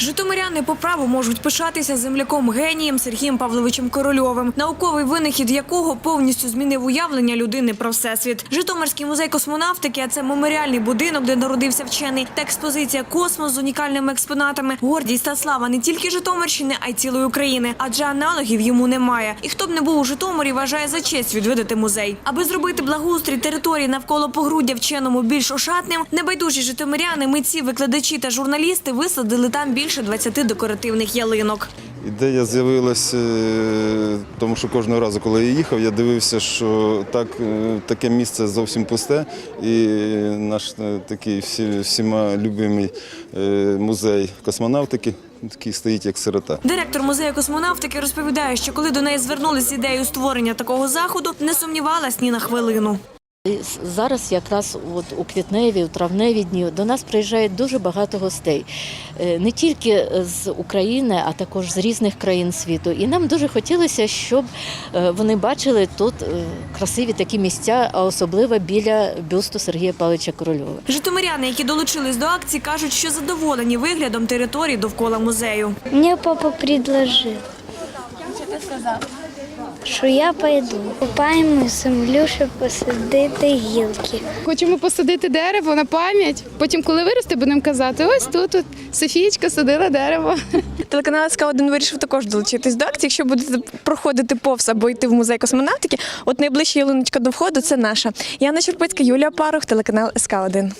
Житомиряни по праву можуть пишатися земляком генієм Сергієм Павловичем Корольовим, науковий винахід якого повністю змінив уявлення людини про всесвіт. Житомирський музей космонавтики, а це меморіальний будинок, де народився вчений, та експозиція космос з унікальними експонатами. Гордість та слава не тільки Житомирщини, а й цілої України, адже аналогів йому немає. І хто б не був у Житомирі, вважає за честь відвідати музей. Аби зробити благоустрій території навколо погруддя вченому більш ошатним, небайдужі житомиряни, митці, викладачі та журналісти висадили там більше 20 декоративних ялинок. Ідея з'явилася, е, тому що кожного разу, коли я їхав, я дивився, що так, е, таке місце зовсім пусте, і наш е, такий всі, всіма любимий музей космонавтики такий стоїть як сирота. Директор музею космонавтики розповідає, що коли до неї звернулись з ідеєю створення такого заходу, не сумнівалась ні на хвилину. І Зараз якраз от у квітневі, у травневі дні до нас приїжджає дуже багато гостей, Е, не тільки з України, а також з різних країн світу. І нам дуже хотілося, щоб е, вони бачили тут е, красиві такі місця, а особливо біля бюсту Сергія Павловича Корольова. Житомиряни, які долучились до акції, кажуть, що задоволені виглядом території довкола музею. Мне папа предложил. Що я пойду. Купаємо землю, щоб посадити гілки. Хочемо посадити дерево на пам'ять. Потім, коли виросте, будемо казати: ось тут от Софієчка садила дерево. Телеканал СК 1 вирішив також долучитись до акції. Якщо будете проходити повз або йти в музей космонавтики, от найближча ялиночка до входу це наша. Яна Щербицька, Юлія Парух, телеканал СК 1